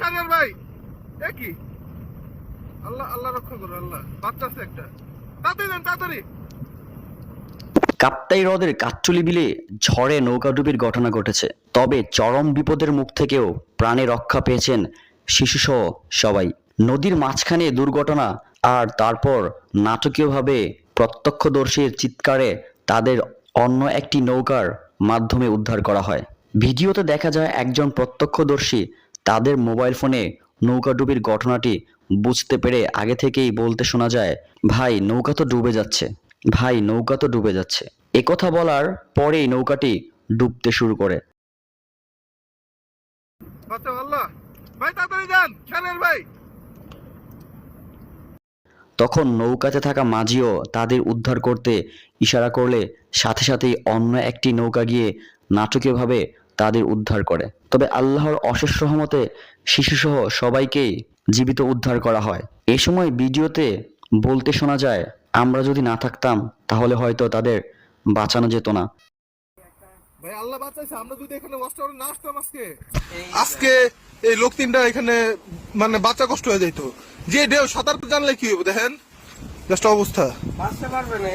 সাগর ভাই, এ কি? আল্লাহ আল্লাহ রক্ষা করো আল্লাহ। বাচ্চা আছে একটা। তাড়াতাড়ি যান তাড়াতাড়ি। কাপ্তাই হ্রদের কাঠচুলি বিলে ঝড়ে নৌকাডুবির ঘটনা ঘটেছে। তবে চরম বিপদের মুখ থেকেও প্রাণে রক্ষা পেয়েছেন শিশুসহ সবাই। নদীর মাঝখানে দুর্ঘটনা আর তারপর নাটকীয়ভাবে প্রত্যক্ষদর্শীর চিৎকারে তাদের অন্য একটি নৌকার মাধ্যমে উদ্ধার করা হয়। ভিডিওতে দেখা যায় একজন প্রত্যক্ষদর্শী তাদের মোবাইল ফোনে নৌকাডুবির ঘটনাটি বুঝতে পেরে আগে থেকেই বলতে শোনা যায় ভাই নৌকা তো ডুবে যাচ্ছে। ভাই নৌকা তো ডুবে যাচ্ছে। একথা বলার পরেই নৌকাটি ডুবতে শুরু করে। তখন নৌকাতে থাকা মাঝিও তাদের উদ্ধার করতে ইশারা করলে সাথে সাথেই অন্য একটি নৌকা গিয়ে নাটকীয়ভাবে তাদের উদ্ধার করে। তবে আল্লাহর অশেষ রহমতে শিশুসহ সবাইকেই জীবিত উদ্ধার করা হয়। এ সময় ভিডিওতে বলতে শোনা যায় আমরা যদি না থাকতাম তাহলে হয়তো তাদের বাঁচানো যেত না। ভাই আল্লাহ বাঁচাইছে আমরা যদি এখানে কষ্ট করে না আসতাম আজকে। আজকে এই লোক তিনটা এখানে মানে বাচ্চা কষ্ট হয়ে যাইতো। যে ঢেউ সাঁতার জানলে কি হবে দেখেন? জাস্ট অবস্থা। বাঁচতে পারবে না